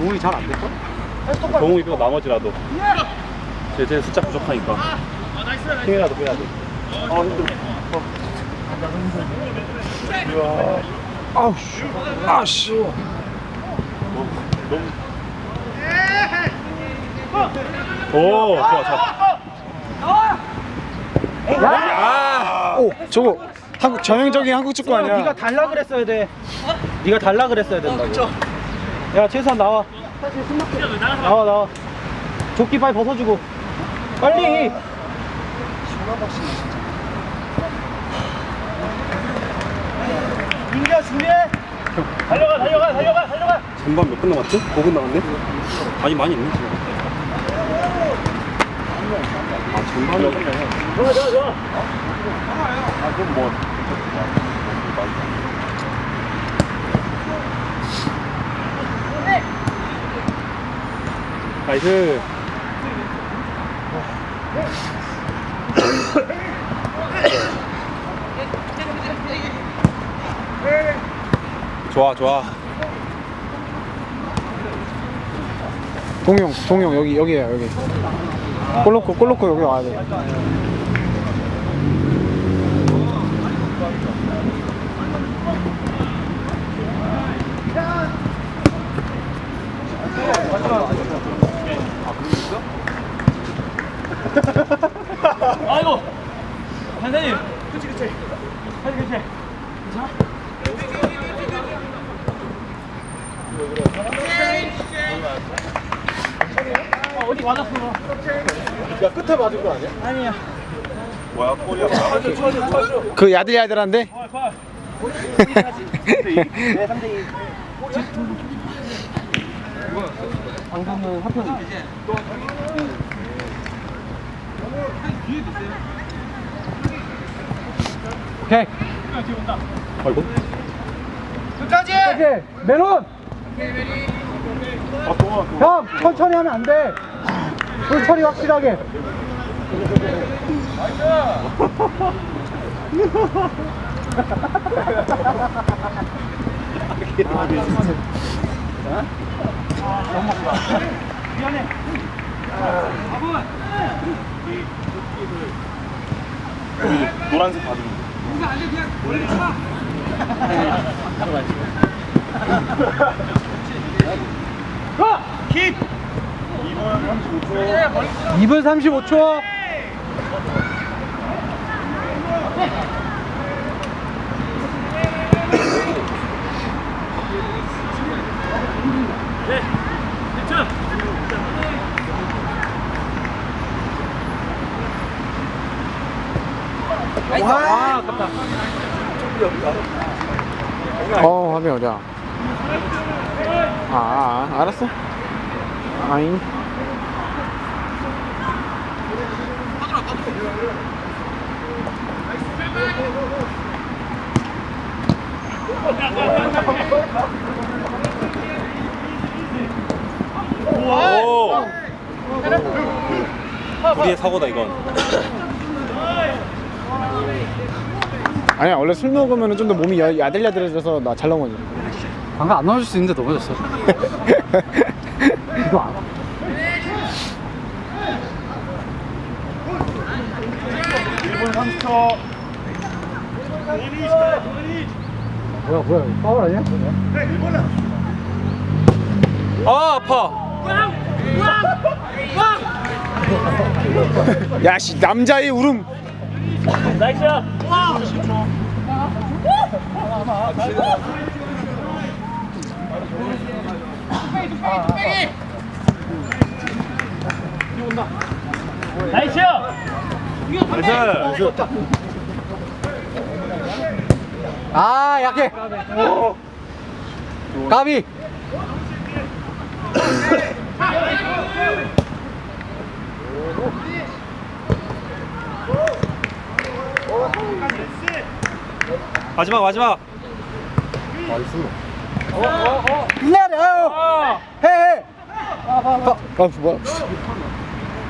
동훈이 잘 안 됐어? 동욱이 빼고 나머지라도 쟤, 쟤 숫자 부족하니까 힘이라도 빼야 돼 아, 힘들어 어. 이야 아우 씨. 아씨. 너무 오 좋아 좋아 야! 오, 저거 한국 전형적인 한국 축구 아니야? 네가 달라 그랬어야 돼. 네가 달라 그랬어야 된다고. 야 최선 나와. 나와 나와. 조끼 빨리 벗어주고. 빨리. 민규야 준비해. 달려가 달려가 달려가 달려가. 전반 몇 분 남았지? 5분 남았네? 아니 많이 있네 지금 아 전반이 좋아 좋아 좋아. 아 그럼 뭐 나이스 좋아 좋아 동용, 동용 여기 여기야 여기. 골 넣고 골 넣고 여기 와야 돼. 선생님. 그치 그치. 그치 그치. 괜찮아? 어디 맞았어? 야 끝에 맞은 거 아니야? 아니야. 뭐야 꼬리야 쳐줘 쳐줘 쳐줘 그 야들야들한데? 네, 3대 2. 방금은 합편. 오케이. 아이고 끝까지. 오케이. 메론. 아형 천천히 하면 안 돼. 볼 처리 확실하게. 미안해. 노란색 받은 거 킥. 2분 35초. 네. 괜찮아. 와, 아깝다. 어, 화면? 아, 아, 알았어. 아잉. 오 우리의 사고다 이건 아니야, 원래 술 먹으면 좀 더 몸이 야, 야들야들해져서 나잘 넘어져. 방금 안 넣어줄 수 있는데 넘어졌어. 이거 알아? 뭐야, 뭐야, 파울 아니야? 아 아파 야, 씨, 남자의 울음. 나이스. 나이스. 나이스 아, 약해. 까비. 마지막 마지막 내려. 해, 해. 아, 아, 뭐야?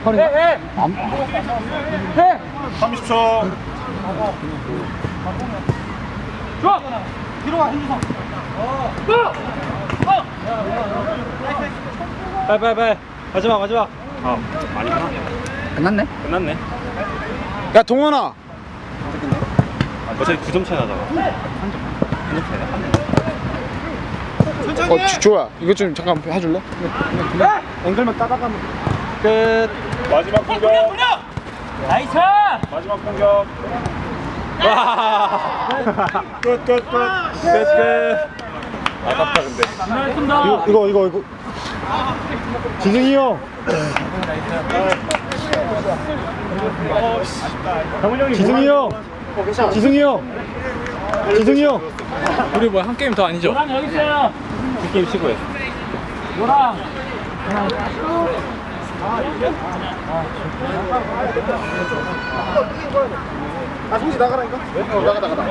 해, 해. 안, 해. 30초 좋아. 뒤로 와. 어. 어. 나이스, 나이스. 빨리 빨리 마지막 마지막 아 아니구나 끝났네. 끝났네 야 동원아. 어차피 9점 차이 나잖아 한점 차이 어 주- 좋아. 이거 좀 잠깐 해줄래? 앵글만 따다가면 끝. 마지막 공격. 나이스! 마지막 공격. 와! 끝 끝 끝. 끝 끝. 아깝다 근데. 이거 이거 이거 이거. 지승이 형. 형이 지승이 형 지승이 형. 지승이 형. 우리 뭐 한 게임 더 아니죠? 그 게임 치고 해아 송지 나가라니까. 어 나가 나가 나가.